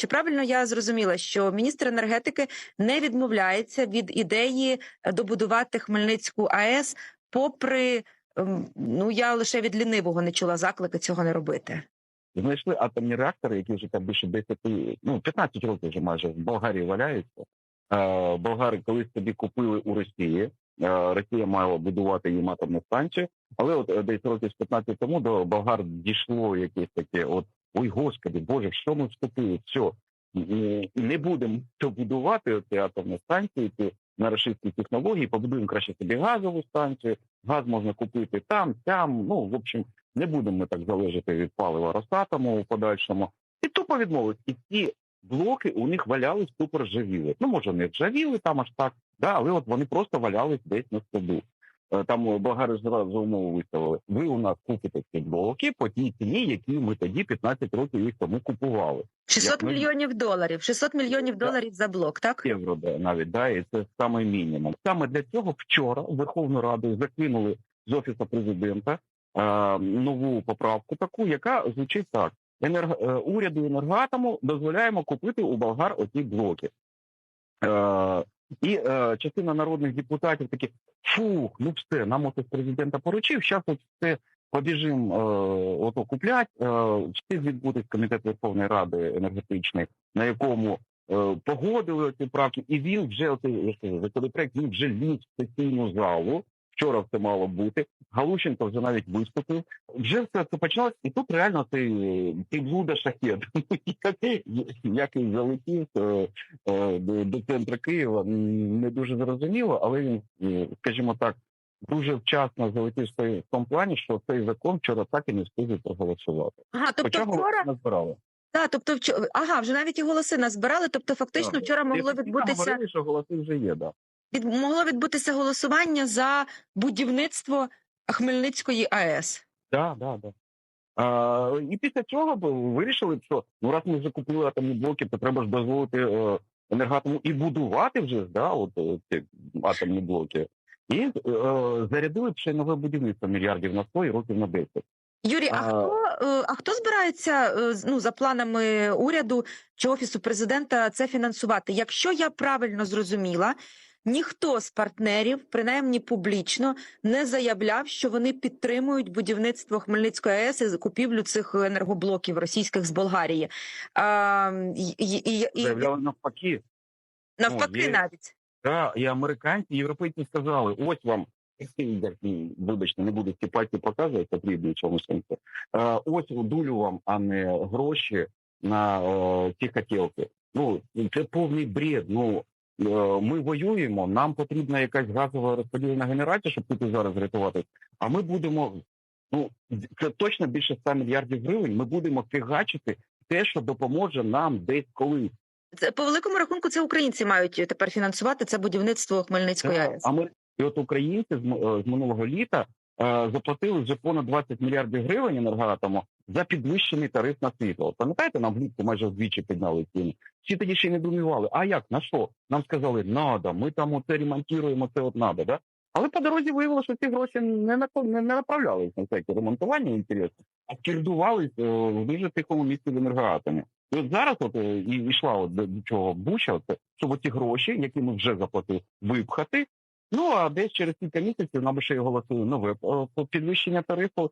чи правильно я зрозуміла, що міністр енергетики не відмовляється від ідеї е, добудувати Хмельницьку АЕС, попри ем, ну я лише від лінивого не чула заклики цього не робити. Знайшли атомні реактори, які вже там більше 10, ну 15 років вже майже в Болгарії валяються. Е, болгари колись собі купили у Росії. Е, Росія мала будувати їм атомну станцію, але от десь років з 15 тому до болгар дійшло якесь таке: от ой, господи, боже, що ми вступили? Все, не будемо то будувати ці атомні станції, ці на російські технології, побудуємо краще собі газову станцію. Газ можна купити там, там. Ну в общем, не будемо ми так залежати від палива Росатому у подальшому. І тупо відмовились. І ці блоки у них валялись тупо ржавіли. Ну, може, не ржавіли там аж так, да, але от вони просто валялись десь на складу. Е, Там е, болгари зразу умову виставили. Ви у нас купите ці блоки по тій ціні, які ми тоді 15 років їх тому купували. 600 ми- мільйонів доларів. 600 мільйонів Да. доларів за блок, так? євро навіть да, і це саме мінімум. Саме для цього вчора Верховну Раду закинули з офісу президента е, нову поправку, таку, яка звучить так: Енерго, е, уряду енергоатому дозволяємо купити у болгар оці блоки. Е, і е, частина народних депутатів такі фух, ну все, нам офіс президента поручив. Зараз от все побіжимо е, ото куплять. Е, все відбудеться комітет Верховної Ради енергетичної, на якому е, погодили ці правки, і він вже оцей я законопроект він вже ліз в сесійну залу. Вчора це мало бути. Галущенко вже навіть виступив. Вже все це почалось, і тут реально цей, цей блуда шахет, який- який залетів е, до, центру Києва. Не дуже зрозуміло, але він, е, скажімо так, дуже вчасно залетів в тому плані, що цей закон вчора так і не встигли проголосувати. Ага, тобто вчора назбирали. та, тобто вчора, ага, вже навіть і голоси назбирали. Тобто, фактично, Так. вчора могло відбутися говорили, що голоси вже є, да. Від могло відбутися голосування за будівництво Хмельницької АЕС. Да, да, да. А, і після цього вирішили, що ну раз ми вже купили атомні блоки, то треба ж дозволити е, енергатому і будувати вже да, от е, ці атомні блоки. І е, зарядили ще нове будівництво мільярдів на 100 і років на 10. Юрій, а, А- хто е, а хто збирається е, ну за планами уряду чи офісу президента це фінансувати? Якщо я правильно зрозуміла, ніхто з партнерів, принаймні публічно, не заявляв, що вони підтримують будівництво Хмельницької АЕС і закупівлю цих енергоблоків російських з Болгарії. А, і, і, і, Заявляли навпаки. навпаки, є- навіть Да, і американці, і європейці сказали, ось вам. Вибачте, не буду ці пальці показувати, потрібно в цьому сенсі. Ось дулю вам, а не гроші на е, ці хотілки. Ну це повний бред. Ну ми воюємо. Нам потрібна якась газова розподільна генерація, щоб піти зараз рятувати. А ми будемо. Ну це точно більше 100 мільярдів гривень. Ми будемо фігачити те, що допоможе нам десь колись. це по великому рахунку це українці мають тепер фінансувати це будівництво Хмельницької АЕС. А ми і от українці з, е, з минулого літа е, заплатили вже понад 20 мільярдів гривень енергоатому за підвищений тариф на світло. Пам'ятаєте, нам влітку майже вдвічі підняли ціни. Всі тоді ще не думівали, а як, на що? Нам сказали, надо, ми там оце ремонтуємо, це от надо, да? Але по дорозі виявилося, що ці гроші не, на, не, направлялись на всяке ремонтування інтересно, а кердувались е, в дуже тихому місці в енергоатомі. І от зараз от е, і йшла от до, чого буча, це, щоб ці гроші, які ми вже заплатили, випхати. Ну а десь через кілька місяців нам ще й оголосили нове е, підвищення тарифу